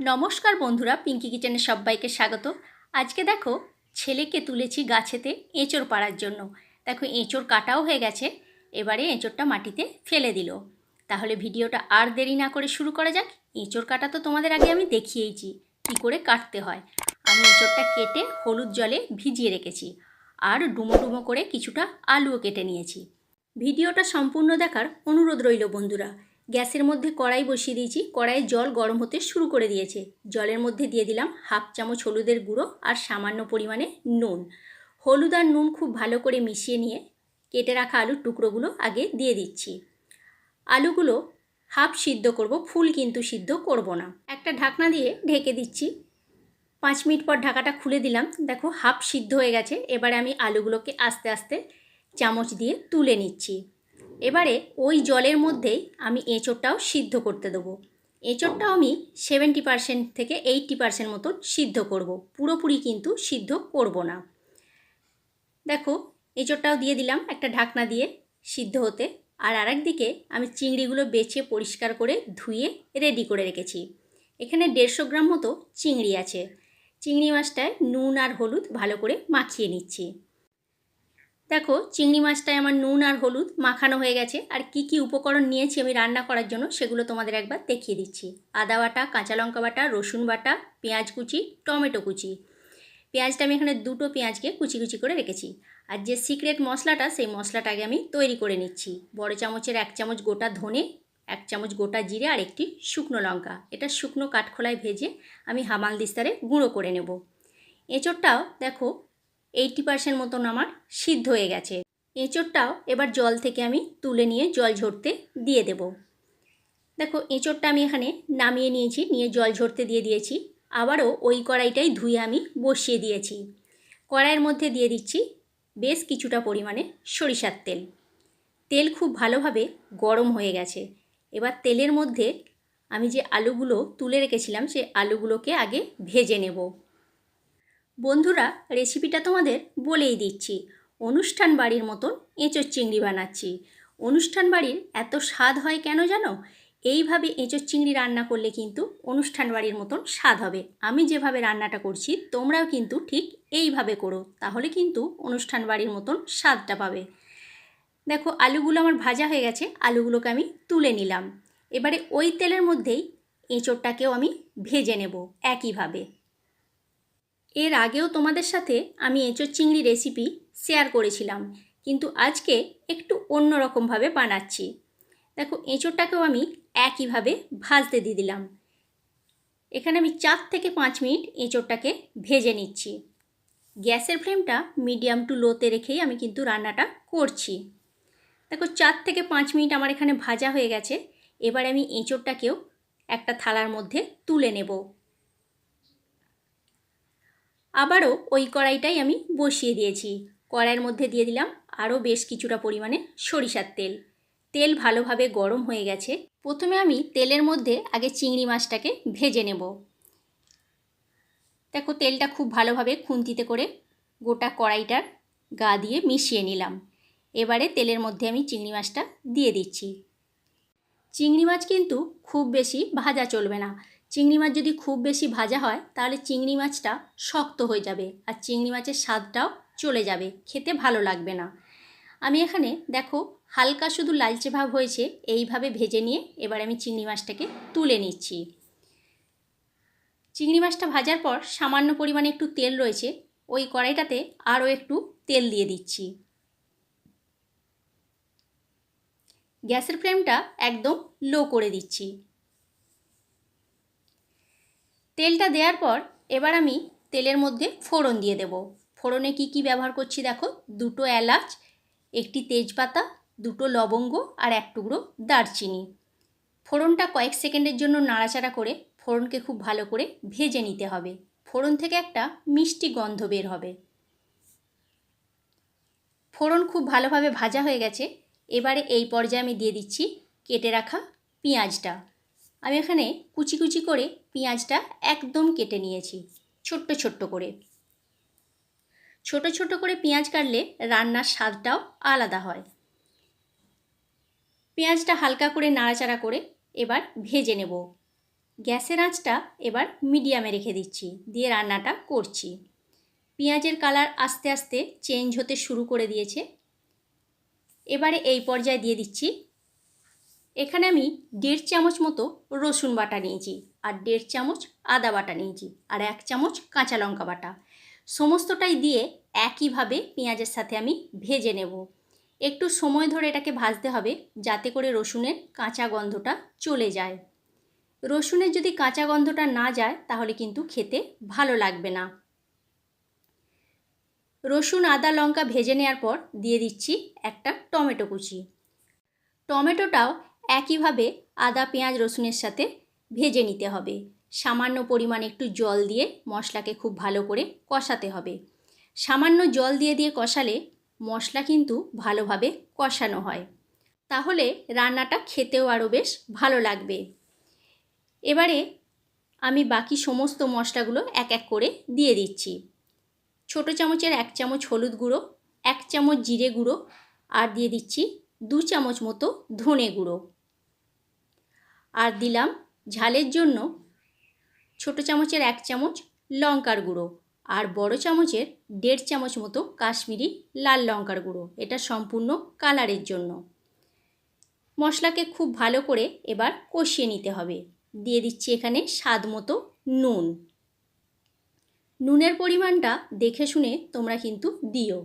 নমস্কার বন্ধুরা পিঙ্কি কিচেনের সবাইকে স্বাগত। আজকে দেখো, ছেলেকে তুলেছি গাছেতে এঁচড় পাড়ার জন্য। দেখো, এঁচড় কাটাও হয়ে গেছে, এবারে এঁচড়টা মাটিতে ফেলে দিল। তাহলে ভিডিওটা আর দেরি না করে শুরু করা যাক। এঁচড় কাটা তো তোমাদের আগে আমি দেখিয়েইছি, কী করে কাটতে হয়। আমি এঁচড়টা কেটে হলুদ জলে ভিজিয়ে রেখেছি, আর ডুমো ডুমো করে কিছুটা আলুও কেটে নিয়েছি। ভিডিওটা সম্পূর্ণ দেখার অনুরোধ রইল বন্ধুরা। গ্যাসের মধ্যে কড়াই বসিয়ে দিয়েছি। কড়াইয়ে জল গরম হতে শুরু করে দিয়েছে। জলের মধ্যে দিয়ে দিলাম হাফ চামচ হলুদের গুঁড়ো আর সামান্য পরিমাণে নুন। হলুদ আর নুন খুব ভালো করে মিশিয়ে নিয়ে কেটে রাখা আলুর টুকরোগুলো আগে দিয়ে দিচ্ছি। আলুগুলো হাফ সিদ্ধ করব, ফুল কিন্তু সিদ্ধ করব না। একটা ঢাকনা দিয়ে ঢেকে দিচ্ছি। পাঁচ মিনিট পর ঢাকাটা খুলে দিলাম। দেখো হাফ সিদ্ধ হয়ে গেছে। এবারে আমি আলুগুলোকে আস্তে আস্তে চামচ দিয়ে তুলে নিচ্ছি। এবারে ওই জলের মধ্যেই আমি এঁচোড়টাও সিদ্ধ করতে দেবো। এঁচোড়টাও আমি সেভেন্টি পার্সেন্ট থেকে এইটটি পার্সেন্ট মতন সিদ্ধ করব। পুরোপুরি কিন্তু সিদ্ধ করব না। দেখো, এঁচোড়টাও দিয়ে দিলাম একটা ঢাকনা দিয়ে সিদ্ধ হতে। আর আরেক দিকে আমি চিংড়িগুলো বেছে পরিষ্কার করে ধুয়ে রেডি করে রেখেছি। এখানে দেড়শো গ্রাম মতো চিংড়ি আছে। চিংড়ি মাছটায় নুন আর হলুদ ভালো করে মাখিয়ে নিচ্ছি। দেখো, চিংড়ি মাছটায় আমার নুন আর হলুদ মাখানো হয়ে গেছে। আর কি কি উপকরণ নিয়েছি আমি রান্না করার জন্য সেগুলো তোমাদের একবার দেখিয়ে দিচ্ছি। আদা বাটা, কাঁচা লঙ্কা বাটা, রসুন বাটা, পেঁয়াজ কুচি, টমেটো কুচি। পেঁয়াজটা আমি এখানে দুটো পেঁয়াজকে কুচি কুচি করে রেখেছি। আর যে সিক্রেট মশলাটা, সেই মশলাটাকে আমি তৈরি করে নিচ্ছি। বড় চামচের এক চামচ গোটা ধনে, এক চামচ গোটা জিরে আর একটি শুকনো লঙ্কা। এটা শুকনো কাঠখোলায় ভেজে আমি হামাল দিস্তারে গুঁড়ো করে নেব। এঁচোড়টাও দেখো এইটটি পার্সেন্ট মতন আমার সিদ্ধ হয়ে গেছে। এঁচোড়টাও এবার জল থেকে আমি তুলে নিয়ে জল ঝরতে দিয়ে দেব। দেখো, এঁচোড়টা আমি এখানে নামিয়ে নিয়েছি, নিয়ে জল ঝরতে দিয়ে দিয়েছি। আবারও ওই কড়াইটাই ধুয়ে আমি বসিয়ে দিয়েছি। কড়াইয়ের মধ্যে দিয়ে দিচ্ছি বেশ কিছুটা পরিমাণে সরিষার তেল। তেল খুব ভালোভাবে গরম হয়ে গেছে। এবার তেলের মধ্যে আমি যে আলুগুলো তুলে রেখেছিলাম, সেই আলুগুলোকে আগে ভেজে নেব। বন্ধুরা রেসিপিটা তোমাদের বলেই দিচ্ছি। অনুষ্ঠান বাড়ির মতন এঁচোর চিংড়ি বানাচ্ছি। অনুষ্ঠান বাড়ির এত স্বাদ হয় কেন জানো? এইভাবে এঁচোর চিংড়ি রান্না করলে কিন্তু অনুষ্ঠান বাড়ির মতন স্বাদ হবে। আমি যেভাবে রান্নাটা করছি, তোমরাও কিন্তু ঠিক এইভাবে করো, তাহলে কিন্তু অনুষ্ঠান বাড়ির মতন স্বাদটা পাবে। দেখো, আলুগুলো আমার ভাজা হয়ে গেছে, আলুগুলোকে আমি তুলে নিলাম। এবারে ওই তেলের মধ্যেই এঁচোড়টাকেও আমি ভেজে নেব একইভাবে। এর আগেও তোমাদের সাথে আমি এঁচোর চিংড়ি রেসিপি শেয়ার করেছিলাম, কিন্তু আজকে একটু অন্য রকমভাবে বানাচ্ছি। দেখো, এঁচোড়টাকেও আমি একইভাবে ভাজতে দিয়ে দিলাম। এখানে আমি চার থেকে পাঁচ মিনিট এঁচোড়টাকে ভেজে নিচ্ছি। গ্যাসের ফ্লেমটা মিডিয়াম টু লোতে রেখেই আমি কিন্তু রান্নাটা করছি। দেখো, চার থেকে পাঁচ মিনিট আমার এখানে ভাজা হয়ে গেছে। এবার আমি এঁচোড়টাকেও একটা থালার মধ্যে তুলে নেব। আবারও ওই কড়াইটাই আমি বসিয়ে দিয়েছি। কড়াইয়ের মধ্যে দিয়ে দিলাম আরও বেশ কিছুটা পরিমাণে সরিষার তেল। তেল ভালোভাবে গরম হয়ে গেছে। প্রথমে আমি তেলের মধ্যে আগে চিংড়ি মাছটাকে ভেজে নেব। দেখো তেলটা খুব ভালোভাবে খুন্তিতে করে গোটা কড়াইটার গা দিয়ে মিশিয়ে নিলাম। এবারে তেলের মধ্যে আমি চিংড়ি মাছটা দিয়ে দিচ্ছি। চিংড়ি মাছ কিন্তু খুব বেশি ভাজা চলবে না। চিংড়ি মাছ যদি খুব বেশি ভাজা হয়, তাহলে চিংড়ি মাছটা শক্ত হয়ে যাবে আর চিংড়ি মাছের স্বাদটাও চলে যাবে, খেতে ভালো লাগবে না। আমি এখানে দেখো হালকা শুধু লালচে ভাব হয়েছে, এইভাবে ভেজে নিয়ে এবার আমি চিংড়ি মাছটাকে তুলে নিচ্ছি। চিংড়ি মাছটা ভাজার পর সামান্য পরিমাণে একটু তেল রয়েছে, ওই কড়াইটাতে আরও একটু তেল দিয়ে দিচ্ছি। গ্যাসের ফ্লেমটা একদম লো করে দিচ্ছি। তেলটা দেওয়ার পর এবার আমি তেলের মধ্যে ফোড়ন দিয়ে দেব। ফোড়নে কি কি ব্যবহার করছি দেখো? দুটো এলাচ, একটি তেজপাতা, দুটো লবঙ্গ আর এক টুকরো দারচিনি। ফোড়নটা কয়েক সেকেন্ডের জন্য নাড়াচাড়া করে ফোড়নকে খুব ভালো করে ভেজে নিতে হবে। ফোড়ন থেকে একটা মিষ্টি গন্ধ বের হবে। ফোড়ন খুব ভালোভাবে ভাজা হয়ে গেছে। এবারে এই পর্যায়ে আমি দিয়ে দিচ্ছি কেটে রাখা পেঁয়াজটা। আমি এখানে কুচি কুচি করে পেঁয়াজটা একদম কেটে নিয়েছি, ছোট্ট ছোট্ট করে। ছোট ছোট করে পেঁয়াজ কাটলে রান্নার স্বাদটাও আলাদা হয়। পেঁয়াজটা হালকা করে নাড়াচাড়া করে এবার ভেজে নেব। গ্যাসের আঁচটা এবার মিডিয়ামে রেখে দিচ্ছি, দিয়ে রান্নাটা করছি। পেঁয়াজের কালার আস্তে আস্তে চেঞ্জ হতে শুরু করে দিয়েছে। এবারে এই পর্যায়ে দিয়ে দিচ্ছি এখানে আমি দেড় চামচ মতো রসুন বাটা নিয়েছি আর দেড় চামচ আদা বাটা নিয়েছি আর এক চামচ কাঁচা লঙ্কা বাটা। সমস্তটাই দিয়ে একইভাবে পেঁয়াজের সাথে আমি ভেজে নেব। একটু সময় ধরে এটাকে ভাজতে হবে যাতে করে রসুনের কাঁচা গন্ধটা চলে যায়। রসুনের যদি কাঁচা গন্ধটা না যায় তাহলে কিন্তু খেতে ভালো লাগবে না। রসুন, আদা, লঙ্কা ভেজে নেওয়ার পর দিয়ে দিচ্ছি একটা টমেটো কুচি। টমেটোটাও একইভাবে আদা, পেঁয়াজ, রসুনের সাথে ভেজে নিতে হবে। সামান্য পরিমাণ একটু জল দিয়ে মশলাকে খুব ভালো করে কষাতে হবে। সামান্য জল দিয়ে দিয়ে কষালে মশলা কিন্তু ভালোভাবে কষানো হয়। তাহলে রান্নাটা খেতেও আরও বেশ ভালো লাগবে। এবারে আমি বাকি সমস্ত মশলাগুলো এক এক করে দিয়ে দিচ্ছি। ছোটো চামচের এক চামচ হলুদ গুঁড়ো, এক চামচ জিরে গুঁড়ো আর দিয়ে দিচ্ছি দু চামচ মতো ধনে গুঁড়ো। আর দিলাম ঝালের জন্য ছোটো চামচের এক চামচ লঙ্কার গুঁড়ো আর বড় চামচের দেড় চামচ মতো কাশ্মীরি লাল লঙ্কার গুঁড়ো। এটা সম্পূর্ণ কালারের জন্য। মশলাকে খুব ভালো করে এবার কষিয়ে নিতে হবে। দিয়ে দিচ্ছি এখানে স্বাদ মতো নুন। নুনের পরিমাণটা দেখে শুনে তোমরা কিন্তু দিও।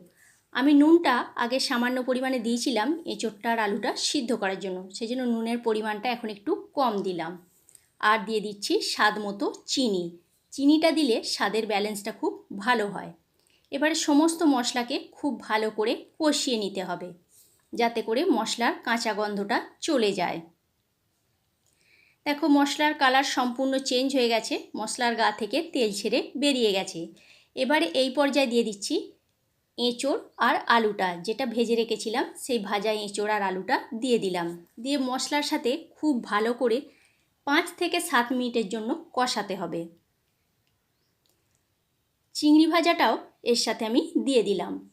আমি নুনটা আগে সামান্য পরিমাণে দিয়েছিলাম এঁচোড়টা আর আলুটা সিদ্ধ করার জন্য। সেই জন্য নুনের পরিমাণটা এখন একটু কম দিলাম। আর দিয়ে দিচ্ছি স্বাদ মতো চিনি। চিনিটা দিলে স্বাদের ব্যালেন্সটা খুব ভালো হয়। এবারে সমস্ত মশলাকে খুব ভালো করে কষিয়ে নিতে হবে, যাতে করে মশলার কাঁচা গন্ধটা চলে যায়। দেখো, মশলার কালার সম্পূর্ণ চেঞ্জ হয়ে গেছে। মশলার গা থেকে তেল ছেড়ে বেরিয়ে গেছে। এবারে এই পর্যায়ে দিয়ে দিচ্ছি এঁচোড় আর আলুটা, যেটা ভেজে রেখেছিলাম, সেই ভাজা এঁচোড় আর আলুটা দিয়ে দিলাম। দিয়ে মশলার সাথে খুব ভালো করে পাঁচ থেকে সাত মিনিটের জন্য কষাতে হবে। চিংড়ি ভাজাটাও এর সাথে আমি দিয়ে দিলাম।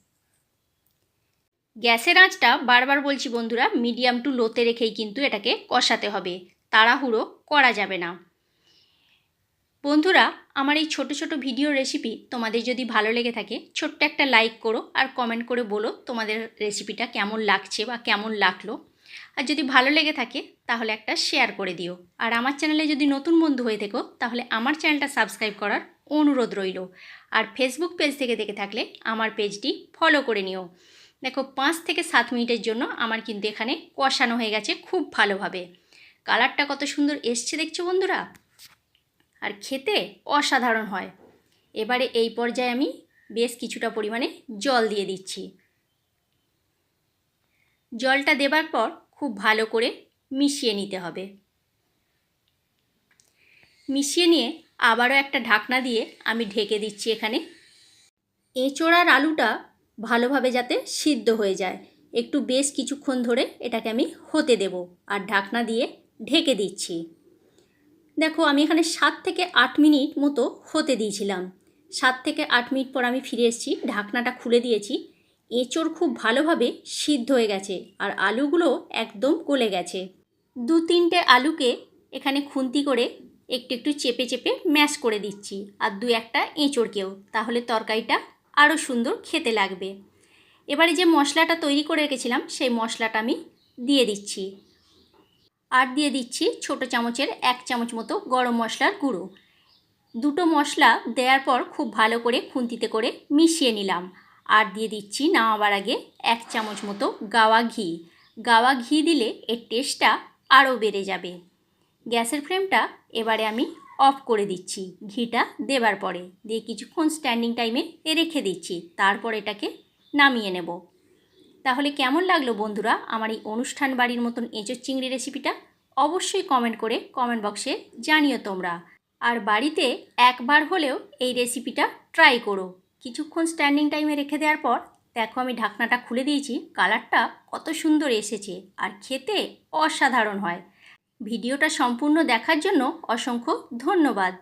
গ্যাসের আঁচটা বারবার বলছি বন্ধুরা, মিডিয়াম টু লোতে রেখেই কিন্তু এটাকে কষাতে হবে। তাড়াহুড়ো করা যাবে না। বন্ধুরা আমার এই ছোট ছোট ভিডিও রেসিপি তোমাদের যদি ভালো লেগে থাকে, ছোট্ট একটা লাইক করো আর কমেন্ট করে বলো তোমাদের রেসিপিটা কেমন লাগছে বা কেমন লাগল। আর যদি ভালো লেগে থাকে, তাহলে একটা শেয়ার করে দিও। আর আমার চ্যানেলে যদি নতুন বন্ধু হয়ে থেকো, তাহলে আমার চ্যানেলটা সাবস্ক্রাইব করার অনুরোধ রইল। আর ফেসবুক পেজ থেকে দেখে থাকলে আমার পেজটি ফলো করে নিও। দেখো, পাঁচ থেকে সাত মিনিটের জন্য আমার কিন্তু এখানে কষানো হয়ে গেছে খুব ভালোভাবে। কালারটা কত সুন্দর এসছে দেখছ বন্ধুরা? আর খেতে অসাধারণ হয়। এবারে এই পর্যায়ে আমি বেশ কিছুটা পরিমাণে জল দিয়ে দিচ্ছি। জলটা দেবার পর খুব ভালো করে মিশিয়ে নিতে হবে। মিশিয়ে নিয়ে আবারও একটা ঢাকনা দিয়ে আমি ঢেকে দিচ্ছি এখানে। এঁচোড়ার আলুটা ভালোভাবে যাতে সিদ্ধ হয়ে যায়। একটু বেশ কিছুক্ষণ ধরে এটাকে আমি হতে দেব আর ঢাকনা দিয়ে ঢেকে দিচ্ছি। দেখো, আমি এখানে সাত থেকে আট মিনিট মতো হতে দিয়েছিলাম। সাত থেকে আট মিনিট পর আমি ফিরে এসেছি, ঢাকনাটা খুলে দিয়েছি। এঁচোড় খুব ভালোভাবে সিদ্ধ হয়ে গেছে আর আলুগুলো একদম গলে গেছে। দু তিনটে আলুকে এখানে খুন্তি করে একটু একটু চেপে চেপে ম্যাশ করে দিচ্ছি আর দু একটা এঁচোড়কেও, তাহলে তরকারিটা আরও সুন্দর খেতে লাগবে। এবারে যে মশলাটা তৈরি করে রেখেছিলাম, সেই মশলাটা আমি দিয়ে দিচ্ছি। আর দিয়ে দিচ্ছি ছোটো চামচের এক চামচ মতো গরম মশলার গুঁড়ো। দুটো মশলা দেওয়ার পর খুব ভালো করে খুন্তিতে করে মিশিয়ে নিলাম। আর দিয়ে দিচ্ছি নামাবার আগে এক চামচ মতো গাওয়া ঘি। গাওয়া ঘি দিলে এর টেস্টটা আরও বেড়ে যাবে। গ্যাসের ফ্লেমটা এবারে আমি অফ করে দিচ্ছি ঘিটা দেবার পরে। দিয়ে কিছুক্ষণ স্ট্যান্ডিং টাইমে রেখে দিচ্ছি। তারপর এটাকে নামিয়ে নেব। তাহলে কেমন লাগল বন্ধুরা আমার এই অনুষ্ঠান বাড়ির মতন এঁচোর চিংড়ি রেসিপিটা? অবশ্যই কমেন্ট করে কমেন্ট বক্সে জানিও তোমরা। আর বাড়িতে একবার হলেও এই রেসিপিটা ট্রাই করো। কিছুক্ষণ স্ট্যান্ডিং টাইমে রেখে দেওয়ার পর, দেখো আমি ঢাকনাটা খুলে দিয়েছি কালারটা কত সুন্দর এসেছে আর খেতে অসাধারণ হয়। ভিডিওটা সম্পূর্ণ দেখার জন্য অসংখ্য ধন্যবাদ।